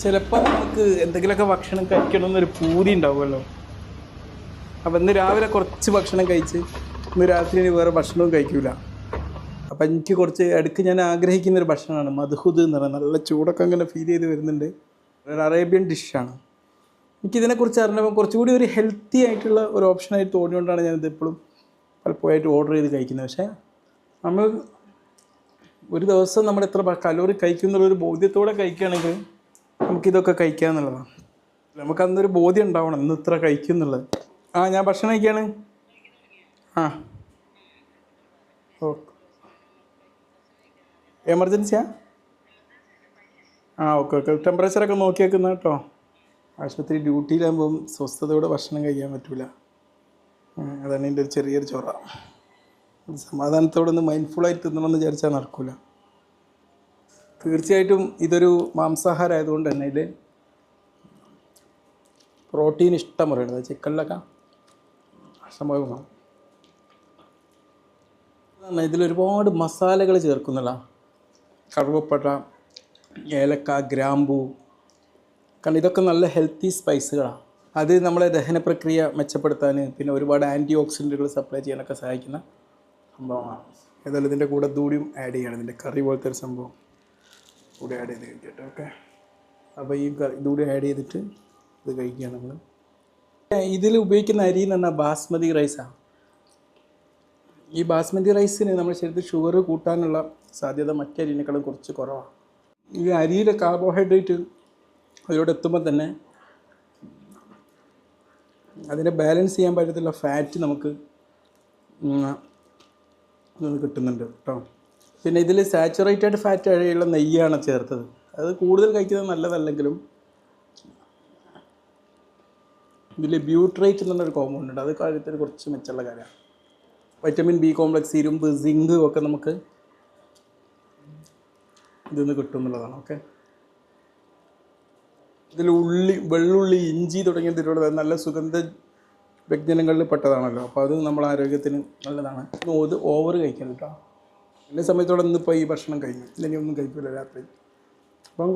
ചിലപ്പോൾ നമുക്ക് എന്തെങ്കിലുമൊക്കെ ഭക്ഷണം കഴിക്കണം എന്നൊരു പൂതി ഉണ്ടാവുമല്ലോ. അപ്പം ഇന്ന് രാവിലെ കുറച്ച് ഭക്ഷണം കഴിച്ച് ഇന്ന് രാത്രി ഇനി വേറെ ഭക്ഷണവും കഴിക്കൂല. അപ്പം എനിക്ക് കുറച്ച് അടുക്ക് ഞാൻ ആഗ്രഹിക്കുന്ന ഒരു ഭക്ഷണമാണ് മധുഹുദ് എന്ന് പറയുന്നത്. നല്ല ചൂടൊക്കെ അങ്ങനെ ഫീൽ ചെയ്ത് വരുന്നുണ്ട്. ഒരു അറേബ്യൻ ഡിഷാണ് എനിക്കിതിനെക്കുറിച്ച് അറിഞ്ഞപ്പോൾ കുറച്ചുകൂടി ഒരു ഹെൽത്തി ആയിട്ടുള്ള ഒരു ഓപ്ഷനായി തോന്നിയുകൊണ്ടാണ് ഞാനിത് എപ്പോഴും പലപ്പോഴായിട്ട് ഓർഡർ ചെയ്ത് കഴിക്കുന്നത്. പക്ഷേ നമ്മൾ ഒരു ദിവസം നമ്മൾ എത്ര കലോറി കഴിക്കുന്നുള്ളൊരു ബോധ്യത്തോടെ കഴിക്കുകയാണെങ്കിൽ നമുക്കിതൊക്കെ കഴിക്കുക എന്നുള്ളതാണ് നമുക്ക് അന്നൊരു ബോധ്യം ഉണ്ടാവണം ഇന്ന് ഇത്ര കഴിക്കും എന്നുള്ളത്. ആ ഞാൻ ഭക്ഷണം കഴിക്കുകയാണ് ആ. ഓക്കെ എമർജൻസിയാ? ആ ഓക്കെ ഓക്കെ. ടെമ്പറേച്ചറൊക്കെ നോക്കി വെക്കുന്ന കേട്ടോ. ആശുപത്രി ഡ്യൂട്ടിയിലാകുമ്പം സ്വസ്ഥതയോടെ ഭക്ഷണം കഴിക്കാൻ പറ്റില്ല അതാണ് എന്റെ ഒരു ചെറിയൊരു ചൊറ. സമാധാനത്തോടെ ഒന്ന് മൈൻഡ്ഫുള്ളായിട്ട് തിന്നണമെന്ന് വിചാരിച്ചാൽ നടക്കില്ല തീർച്ചയായിട്ടും ഇതൊരു മാംസാഹാരമായതുകൊണ്ട് തന്നെ ഇതിൽ പ്രോട്ടീൻ ഇഷ്ടം പറയുന്നത് ചിക്കനിലൊക്കെ സംഭവം ഇതിലൊരുപാട് മസാലകൾ ചേർക്കുന്നില്ല. കറുവപ്പട്ട ഏലക്ക ഗ്രാമ്പൂ. കാരണം ഇതൊക്കെ നല്ല ഹെൽത്തി സ്പൈസുകളാണ് അത് നമ്മളെ ദഹന പ്രക്രിയ മെച്ചപ്പെടുത്താൻ പിന്നെ ഒരുപാട് ആന്റി ഓക്സിഡന്റുകൾ സപ്ലൈ ചെയ്യാനൊക്കെ സഹായിക്കുന്ന സംഭവമാണ് ഏതായാലും ഇതിന്റെ കൂടെ ദൂടിയും ആഡ് ചെയ്യണം. ഇതിന്റെ കറി പോലത്തെ ഒരു സംഭവം. കൂടെ ആഡ് ചെയ്ത് കഴിക്കട്ടെ ഓക്കെ അപ്പോൾ ഈ ഇതുകൂടി ആഡ് ചെയ്തിട്ട് ഇത് കഴിക്കുകയാണ് നമ്മൾ ഇതിൽ ഉപയോഗിക്കുന്ന അരി എന്ന് പറഞ്ഞാൽ ബാസ്മതി റൈസാണ് ഈ ബാസ്മതി റൈസിന് നമ്മുടെ ശരീരത്തിൽ ഷുഗർ കൂട്ടാനുള്ള സാധ്യത മറ്റരിനേക്കാളും കുറച്ച് കുറവാണ് ഈ അരിയിലെ കാർബോഹൈഡ്രേറ്റ് അതിലൂടെ എത്തുമ്പോൾ തന്നെ അതിനെ ബാലൻസ് ചെയ്യാൻ പറ്റത്തുള്ള ഫാറ്റ് നമുക്ക് കിട്ടുന്നുണ്ട് കേട്ടോ. പിന്നെ ഇതിൽ സാച്ചുറേറ്റഡ് ഫാറ്റ് വഴിയുള്ള നെയ്യാണ് ചേർത്തത്. അത് കൂടുതൽ കഴിക്കുന്നത് നല്ലതല്ലെങ്കിലും ഇതിൽ ബ്യൂട്രേറ്റ് എന്ന് പറഞ്ഞൊരു കോമ്പൗണ്ട് ഉണ്ട്. അത് കാര്യത്തിൽ കുറച്ച് മെച്ചമുള്ള കാര്യമാണ്. വൈറ്റമിൻ ബി കോംപ്ലക്സ് ഇരുമ്പ് സിങ്ക് ഒക്കെ നമുക്ക് ഇതിൽ നിന്ന് കിട്ടും എന്നുള്ളതാണ്. ഓക്കെ ഇതിൽ ഉള്ളി വെള്ളുള്ളി ഇഞ്ചി തുടങ്ങിയ തിരുവുള്ളത് നല്ല സുഗന്ധ വ്യഞ്ജനങ്ങളിൽ പെട്ടതാണല്ലോ. അപ്പോൾ അത് നമ്മുടെ ആരോഗ്യത്തിന് നല്ലതാണ്. ഇത് ഓവർ കഴിക്കരുത് കേട്ടോ എന്റെ സമയത്തോടെ ഇന്നിപ്പോൾ ഈ ഭക്ഷണം കഴിഞ്ഞു. ഇല്ലെങ്കിൽ ഒന്നും കഴിക്കില്ല രാത്രി. അപ്പം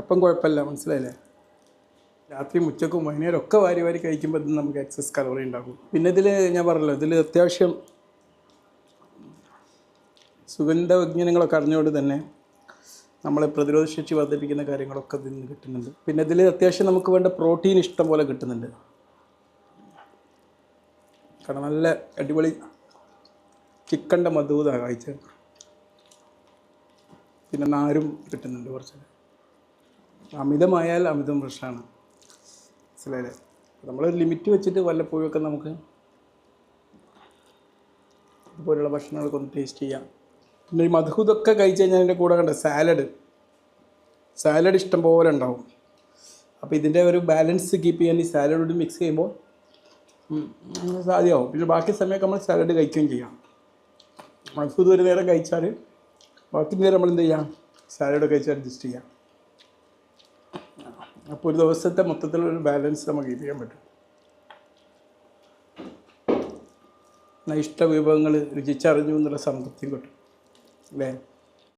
അപ്പം കുഴപ്പമില്ല മനസ്സിലായില്ലേ? രാത്രി ഉച്ചക്കും വൈകുന്നേരം ഒക്കെ വാരി വാരി കഴിക്കുമ്പോൾ ഇത് നമുക്ക് എക്സസ് കലോറി ഉണ്ടാകും. പിന്നെ ഇതിൽ ഞാൻ പറഞ്ഞല്ലോ ഇതിൽ അത്യാവശ്യം സുഗന്ധ വ്യഞ്ജനങ്ങളൊക്കെ അറിഞ്ഞുകൊണ്ട് തന്നെ നമ്മളെ പ്രതിരോധ ശേഷി വർദ്ധിപ്പിക്കുന്ന കാര്യങ്ങളൊക്കെ ഇതിൽ നിന്ന് കിട്ടുന്നുണ്ട്. പിന്നെ ഇതിൽ അത്യാവശ്യം നമുക്ക് വേണ്ട പ്രോട്ടീൻ ഇഷ്ടം പോലെ കിട്ടുന്നുണ്ട്. കാരണം നല്ല അടിപൊളി ചിക്കന്റെ മധുതാണ് കഴിച്ചത് പിന്നെ നാരും കിട്ടുന്നുണ്ട് കുറച്ച്. അമിതമായാൽ അമിതം പ്രശ്നമാണ് മനസ്സിലായില്ലേ? നമ്മളൊരു ലിമിറ്റ് വെച്ചിട്ട് വല്ലപ്പോഴൊക്കെ നമുക്ക് ഇതുപോലുള്ള ഭക്ഷണങ്ങളൊക്കെ ഒന്ന് ടേസ്റ്റ് ചെയ്യാം. പിന്നെ ഈ മധുഹൂതൊക്കെ കഴിച്ച് കഴിഞ്ഞാൽ അതിന്റെ കൂടെ കണ്ട സാലഡ് സാലഡ് ഇഷ്ടം പോലെ ഉണ്ടാവും. അപ്പോൾ ഇതിന്റെ ഒരു ബാലൻസ് കീപ്പ് ചെയ്യാൻ ഈ സാലഡ് മിക്സ് ചെയ്യുമ്പോൾ സാധ്യമാവും. പിന്നെ ബാക്കി സമയമൊക്കെ നമ്മൾ സാലഡ് കഴിക്കുകയും ചെയ്യാം. മധുഹൂത് ഒരു നേരം കഴിച്ചാൽ ബാക്കി നേരം നമ്മൾ എന്ത് ചെയ്യാം സാലഡ് കഴിച്ച് അഡ്ജസ്റ്റ് ചെയ്യാം. അപ്പോൾ ഒരു ദിവസത്തെ മൊത്തത്തിലുള്ള ബാലൻസ് നമുക്ക് ഇത് ചെയ്യാൻ പറ്റും. ഇഷ്ട വിഭവങ്ങൾ രുചിച്ചറിഞ്ഞു എന്നുള്ള സംതൃപ്തിയും കിട്ടും. അല്ലേ?